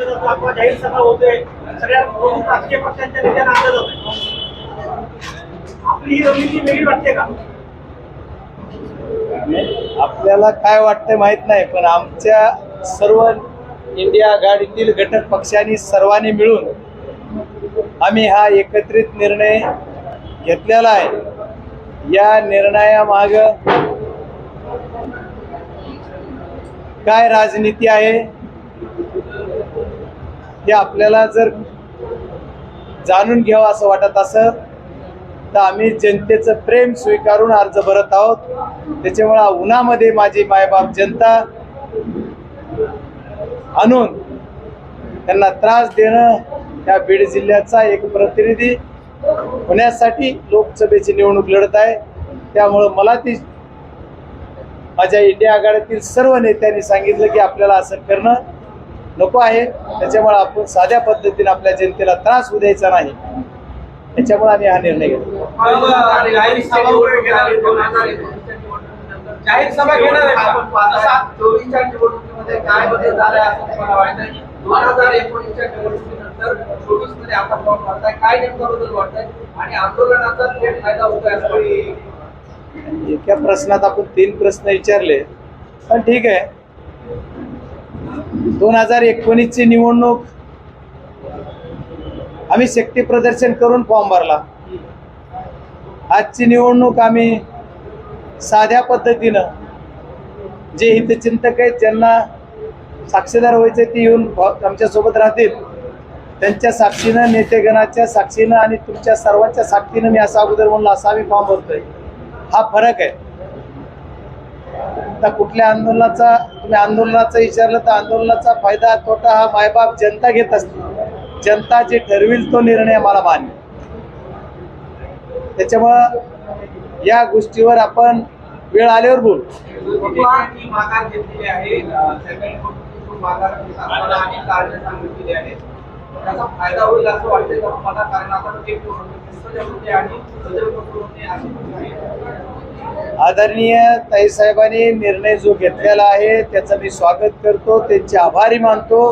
जाहीर सभा होते सगळ्या राजकीय पक्षांच्या नेत्यांना आणलं जात आपली ही रणनीती वेगळी वाटते का आपल्याला काय वाटतंय माहीत नाही पण आमच्या सर्व इंडिया आघाडीतील घटक पक्षांनी सर्वांनी मिळून आम्ही हा एकत्रित निर्णय घेतलेला आहे. या निर्णयामाग काय राजनीती आहे हे आपल्याला जर जाणून घ्यावं असं वाटत असं तर आम्ही जनतेचं प्रेम स्वीकारून अर्ज भरत आहोत. त्याच्यामुळे उन्हामध्ये माझी मायबाप जनता आणून त्यांना त्रास देणं त्या बीड जिल्ह्याचा एक प्रतिनिधी होण्यासाठी लोकसभेची निवडणूक लढत आहे. त्यामुळं मला ती माझ्या इंडिया आघाडीतील सर्व नेत्यांनी सांगितलं की आपल्याला असं करणं नको आहे त्याच्यामुळे आपण साध्या पद्धतीने आपल्या जनतेला त्रास होऊ द्यायचा नाही त्याच्यामुळे आम्ही हा निर्णय घेतला जाहीर सभा वगैरे घेणार आहेत दोन हजार एकोणीसच्या निवडणुकीनंतर. जाहीर सभा घेणार आहेत आपण का? पाहता असा चोरीच्या निवडणुकीमध्ये काय बदल झालाय असं तुम्हाला वाटतंय दोन हजार एकोणीसच्या निवडणुकीनंतर चोवीसमध्ये आता फॉर्म भरताय काय नेमका बदल वाटतंय आणि आंदोलनाचा थेट फायदा होतोय असं वाटतंय? एका प्रश्नात आपण तीन प्रश्न विचारले पण ठीक आहे दोन हजार एकोणीसची निवडणूक. आम्ही शक्ती प्रदर्शन करून फॉर्म भरला. आजची निवडणूक आम्ही साध्या पद्धतीनं जे हितचिंतक आहेत ज्यांना साक्षीदार व्हायचे ते येऊन आमच्यासोबत राहतील. त्यांच्या साक्षीनं नेतेगणाच्या साक्षीनं आणि तुमच्या सर्वांच्या साक्षीनं मी असा अगोदर म्हणलं असा आम्ही फॉर्म भरतोय. हा फरक आहे. आता कुठल्या आंदोलनाचा तुम्ही आंदोलनाचा विचारलं तर आंदोलनाचा फायदा तोटा हा मायबाप जनता घेत असते. जनता जे ठरविल तो निर्णय मला मान्य. त्याच्यामुळं या गोष्टीवर आपण वेळ आल्यावर बोल. फायदा आदरणीय ताईसाहेबांनी निर्णय जो घेतलेला आहे त्याचं मी स्वागत करतो. त्यांचे आभारी मानतो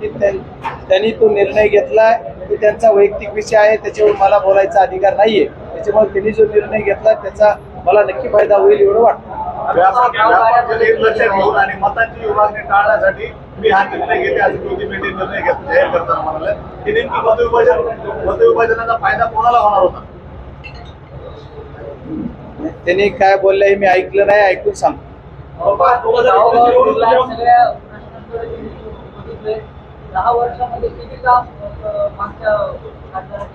की त्यांनी तो निर्णय घेतलाय तो त्यांचा वैयक्तिक विषय आहे त्याच्यावर मला बोलायचा अधिकार नाहीये. त्याच्यामुळे त्यांनी जो निर्णय घेतला त्याचा मला नक्की फायदा होईल एवढं वाटतं. आणि मतांची विभागणी टाळण्यासाठी मी हा निर्णय घेते असं कृती निर्णय जाहीर करताना म्हणाले. की नेमकी मतविभाजन मतविभाजनाचा फायदा कोणाला होणार होता? त्यांनी काय बोललं हे मी ऐकलं नाही ऐकून सांगतो. दहा वर्षामध्ये किती काम मागच्या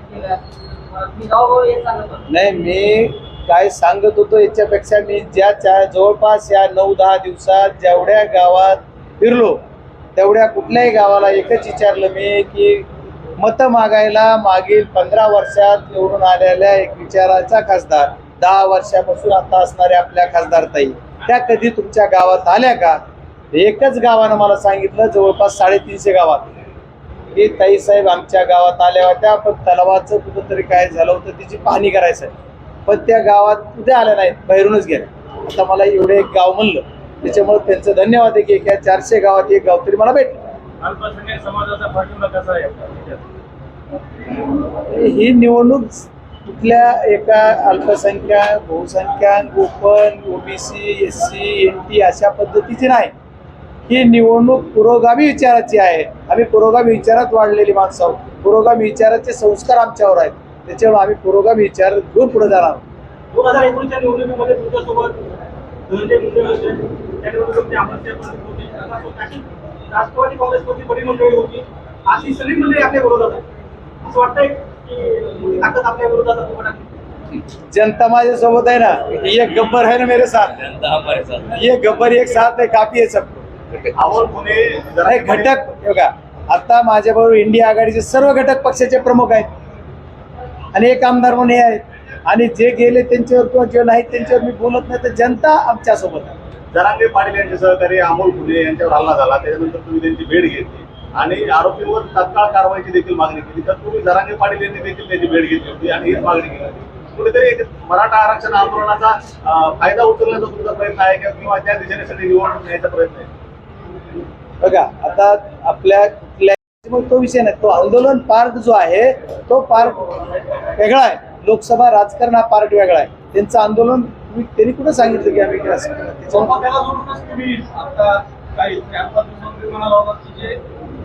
हे होतो. नाही मी काय सांगत होतो याच्यापेक्षा मी ज्या चा जवळपास या नऊ दहा दिवसात जेवढ्या गावात फिरलो तेवढ्या कुठल्याही गावाला एकच विचारलं मी की मतं मागायला मागील पंधरा वर्षात निवडून आलेल्या एक विचाराचा खासदार दहा वर्षापासून आता असणाऱ्या आपल्या खासदार ताई त्या कधी तुमच्या गावात आल्या का? एकच गावानं मला सांगितलं जवळपास साडेतीनशे गावात. की ताईसाहेब आमच्या गावात आल्या होत्या पण तलावाचं कुठंतरी काय झालं होतं त्याची पाहणी करायचं पण त्या गावात कुठे आल्या नाहीत बाहेरूनच गेल्या. आता मला एवढे एक गाव म्हणलं त्याच्यामुळे त्यांचं धन्यवाद आहे की एका चारशे गावात एक गाव तरी मला भेटलं. अल्पसंख्याक समाजाचा पाठिंबा कसा आहे? ही निवडणूक कुठल्या एका अल्पसंख्याक बहुसंख्याक open OBC S C N T अशा पद्धतीची नाही. ही निवडणूक पुरोगामी विचाराची आहे. आम्ही पुरोगामी विचारात वाढलेली माणसं आहोत. पुरोगामी विचाराचे संस्कार आमच्यावर आहेत. त्याच्यामुळे आम्ही पुरोगामी विचार घेऊन पुढे जाणार आहोत. दोन हजार एकोणीसच्या निवडणुकीमध्ये तुमच्यासोबत धनंजय मुंडे होते. त्या निवडणुकीमध्ये अमरसिंह पटेल होते. राष्ट्रवादी काँग्रेसमधली बडी मंडळी होती. आज सगळी मंडळी आपल्या विरोधात असं वाटतंय? आहे जनता माझ्या सोबत आहे ना ये गब्बर है ना मेरे साथ. ये गब्बर एक साथ है काफी है सबको. अमोल पुणे नाही घटक बघा आता माझ्याबरोबर इंडिया आघाडीचे सर्व घटक पक्षाचे प्रमुख आहेत. आणि एक आमदार म्हणून हे आहेत. आणि जे गेले त्यांच्यावर किंवा जे नाहीत त्यांच्यावर मी बोलत नाही तर जनता आमच्यासोबत आहे. जरांगे पाटील यांचे सहकारी अमोल पुणे यांच्यावर हल्ला झाला त्याच्यानंतर तुम्ही त्यांची भेट घेतली. आणि आरोपींवर तात्काळ कारवाईची देखील मागणी केली. तर तुम्ही जरांगे पाटील यांनी देखील त्याची भेट घेतली होती आणि हीच मागणी केली होती. कुठेतरी एक मराठा आरक्षण आंदोलनाचा फायदा उचलण्याचा तुमचा प्रयत्न आहे का? किंवा त्या दिशेने सगळी निवडणूक न्यायचा प्रयत्न आहे? बघा आता आपल्या कुठल्या मग तो विषय नाही. तो आंदोलन पार्ट जो आहे तो पार्ट वेगळा आहे. लोकसभा राजकारण हा पार्ट वेगळा आहे. त्यांचं आंदोलन तुम्ही त्यांनी कुठं सांगितलं की आम्ही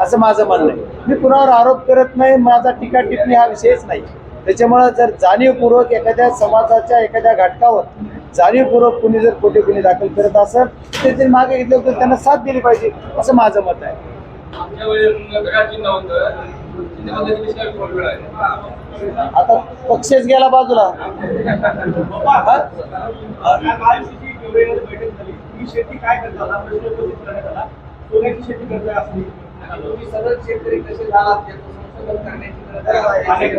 असं माझं म्हणणं आहे. मी कुणावर आरोप करत नाही माझा टीका टिप्पणी हा विषयच नाही. त्याच्यामुळं जर जाणीवपूर्वक एखाद्या समाजाच्या एखाद्या घटकावर जाणीवपूर्वक कुणी जर खोटे गुन्हे दाखल करत असेल तर ते मागे घेतले तर त्यांना साथ दिली पाहिजे असं माझं मत आहे. होतं आता पक्षच गेला बाजूला. हा? शेती काय करता हा प्रश्न उपस्थित करण्यात आला. सोन्याची शेती करता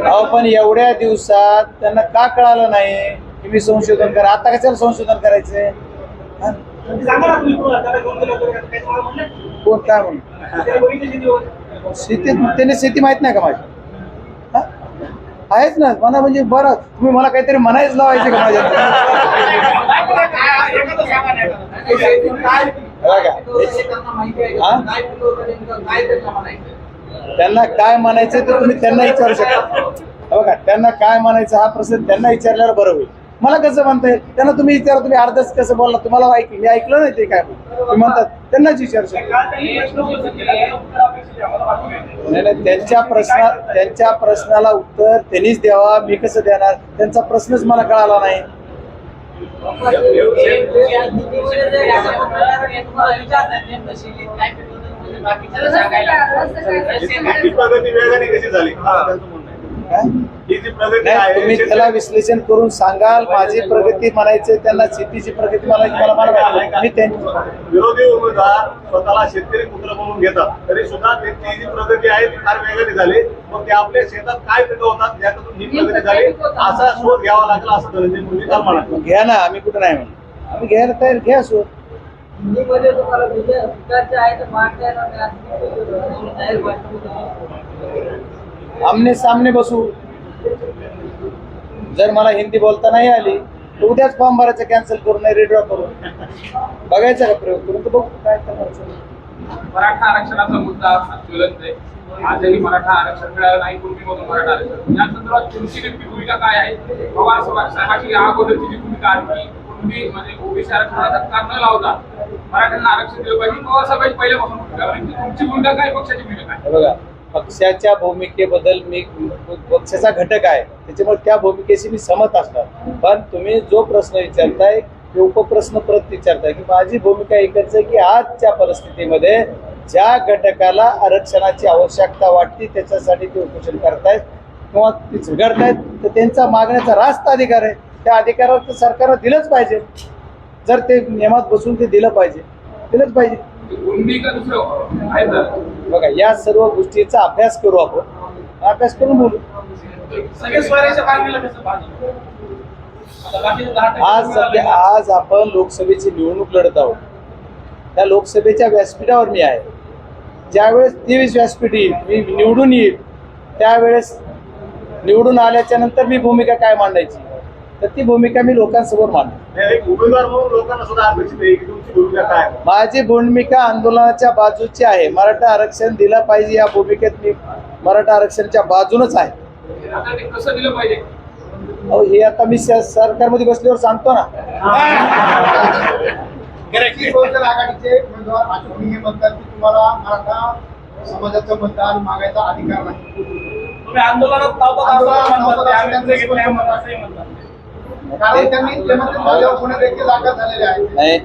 अहो पण एवढ्या दिवसात त्यांना का कळालं नाही की मी संशोधन करा आता कशाला संशोधन करायचंय हा? कोण काय म्हणून शेती त्याने माहीत नाही का माझी हा? आहेच ना मला म्हणजे बरं तुम्ही मला काहीतरी म्हणायच लावायचे का माझ्या त्यांना का? काय त्यांना म्हणायचं काय ते तुम्ही त्यांना विचारू शकता. बघा त्यांना काय म्हणायचं हा प्रश्न त्यांना विचारल्यावर बरं होईल. मला कसं म्हणता येईल त्यांना तुम्ही विचारा तुम्ही अर्धच कसं बोलला तुम्हाला ऐकलं मी ऐकलं नाही ते काय. तुम्ही म्हणतात त्यांनाच विचारू शकता. नाही. नाही नाही त्यांच्या प्रश्ना त्यांच्या प्रश्नाला उत्तर त्यांनीच द्यावा मी कसं देणार? त्यांचा प्रश्नच मला कळाला नाही. ही प्रगती वेगाने कशी झाली? नाही तुम्ही त्याला विश्लेषण करून सांगाल माझी प्रगती म्हणायचं त्यांना शेतीची प्रगती म्हणायची मला मला. मी त्यांची विरोधी उमेदवार स्वतःला शेतकरी पुत्र म्हणून घेतात तरी सुद्धा त्यांची जी प्रगती आहे ती फार वेगाने झाली मग ते आपल्या शेतात काय पिकवतात ज्याच्यातून ही प्रगती झाली असा शोध घ्यावा लागला असं धनंजय मुंडे काल म्हणाले घ्या ना आम्ही कुठं नाही म्हणून आम्ही घ्यायला तयार घ्या सो हिंदीमध्ये तुम्हाला विजय आहे तर जाहीर आमने सामने बसू. जर मला हिंदी बोलता नाही आली तर उद्याच फॉर्म भरायचं कॅन्सल करू नाही रिड्रॉ करू. बघायचं का प्रयोग? करून तर बघू काय मराठा आरक्षणाचा मुद्दा आहे. आजही मराठा आरक्षण मिळालं नाही पूर्वीमधून मराठा आरक्षण. या संदर्भात तुमची नेमकी भूमिका काय आहे? पवार साहेब- साहेबांची अगोदरची जी भूमिका आहे की पूर्वी म्हणजे ओबीसी आरक्षणाचा धक्का न लावता मराठ्यांना आरक्षण दिलं पाहिजे. पवार साहेबांची पहिल्यापासून भूमिका आहे. तुमची भूमिका काय पक्षाची भूमिका काय? हे बघा पक्षाच्या भूमिकेबद्दल मी पक्षाचा घटक आहे. त्याच्यामुळे त्या भूमिकेशी मी सहमत असणार. पण तुम्ही जो प्रश्न विचारताय तो उपप्रश्न परत विचारताय की माझी भूमिका एकच आहे की आजच्या परिस्थितीमध्ये ज्या घटकाला आरक्षणाची आवश्यकता वाटते त्याच्यासाठी ते उपोषण करतायत किंवा ते झगडतायत तर त्यांचा मागण्याचा रास्त अधिकार आहे. त्या अधिकारावर तर सरकारनं दिलंच पाहिजे. जर ते नियमात बसून ते दिलं पाहिजे दिलंच पाहिजे. गुंडी का दुसरं आहे तर बघा या सर्व गोष्टीचा अभ्यास करू आपण. अभ्यास करून बोलू. सगळे स्वराज्य मागणीला कसं पाहिजे आता बाकीचे दहा टक्के आज सध्या आज आपण लोकसभेची निवडणूक लढत आहोत. त्या लोकसभेच्या व्यासपीठावर मी आहे. ज्यावेळेस तेवीस व्यासपीठ येईल मी निवडून येईल त्यावेळेस निवडून आल्याच्यानंतर मी भूमिका काय मांडायची? तर ती भूमिका मी लोकांसमोर मांडतो. माझी भूमिका आंदोलनाच्या बाजूची आहे. मराठा आरक्षण दिलं पाहिजे या भूमिकेत मी मराठा आरक्षणच्या बाजूनच आहे. आता ते कसं दिलं पाहिजे? अहो हे आता मी स- सरकारमध्ये बसल्यावर सांगतो ना. वंचित बहुजन आघाडीचे उमेदवार आठवणी म्हणतात की तुम्हाला मराठा समाजाचं मतदान मागायचा अधिकार नाही. तुम्ही आंदोलनात नाही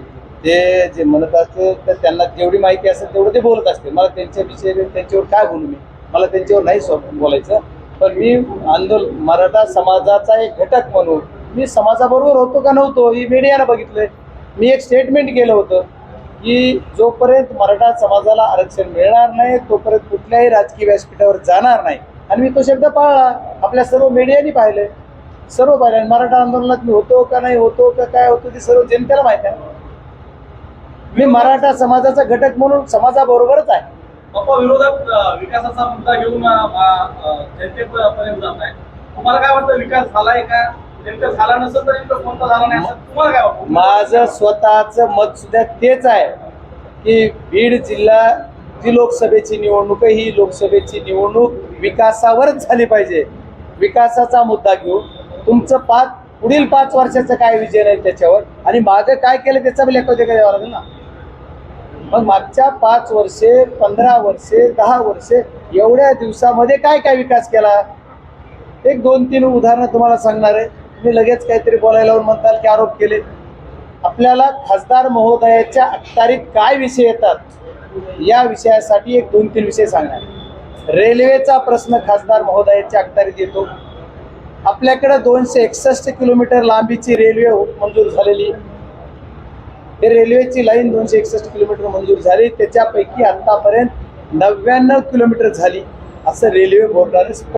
ते जे म्हणत असते तर त्यांना जेवढी माहिती असेल तेवढं ते बोलत असते. मला त्यांच्याविषयी त्यांच्यावर काय बोलू मी? मला त्यांच्यावर नाही बोलायचं. पण मी आंदोलन मराठा समाजाचा एक घटक म्हणून मी समाजाबरोबर होतो का नव्हतो ही मीडियानं बघितलंय. मी एक स्टेटमेंट केलं होतं की जोपर्यंत मराठा समाजाला आरक्षण मिळणार नाही तोपर्यंत कुठल्याही राजकीय व्यासपीठावर जाणार नाही. आणि मी तो शब्द पाळला. आपल्या सर्व मीडियानी पाहिलंय. सर्व पाहिलं आणि मराठा आंदोलनात मी होतो का नाही होतो का काय होतो ते सर्व जनतेला माहिती आहे. मी मराठा समाजाचा घटक म्हणून समाजाबरोबरच आहे. विरोधात विकासाचा मुद्दा घेऊन जनतेपर्यंत जात आहे. तुम्हाला काय वाटतं विकास झालाय का? झाला नसेल तर कोणता झाला नाही असं तुम्हाला काय वाटतं? माझं स्वतःच मत सुद्धा तेच आहे की बीड जिल्हा जी लोकसभेची निवडणूक आहे ही लोकसभेची निवडणूक विकासावरच झाली पाहिजे. विकासाचा मुद्दा घेऊन तुमचं पाच पुढील पाच वर्षाचं काय विजन आहे त्याच्यावर? आणि मागं काय केलं त्याचा बी लेखा द्यावा लागेल ना? मग मागच्या पाच वर्षे पंधरा वर्षे दहा वर्षे एवढ्या दिवसामध्ये काय काय विकास केला? एक दोन तीन उदाहरणं तुम्हाला सांगणार आहे. तुम्ही लगेच काहीतरी बोलायला लावून म्हणताल की आरोप केले. आपल्याला खासदार महोदयाच्या अखत्यारीत काय विषय येतात? या विषयासाठी एक दोन तीन विषय सांगणार. रेल्वेचा प्रश्न खासदार महोदयाच्या अखत्यारीत येतो. आपल्याकडे दोनशे एकसष्ट किलोमीटर लांबीची रेल्वे मंजूर झालेली हे रेल्वेची लाईन दोनशे एकसष्ट किलोमीटर मंजूर झाली. त्याच्यापैकी आतापर्यंत नव्याण्णव किलोमीटर झाली. असं रेल्वे बोर्डाने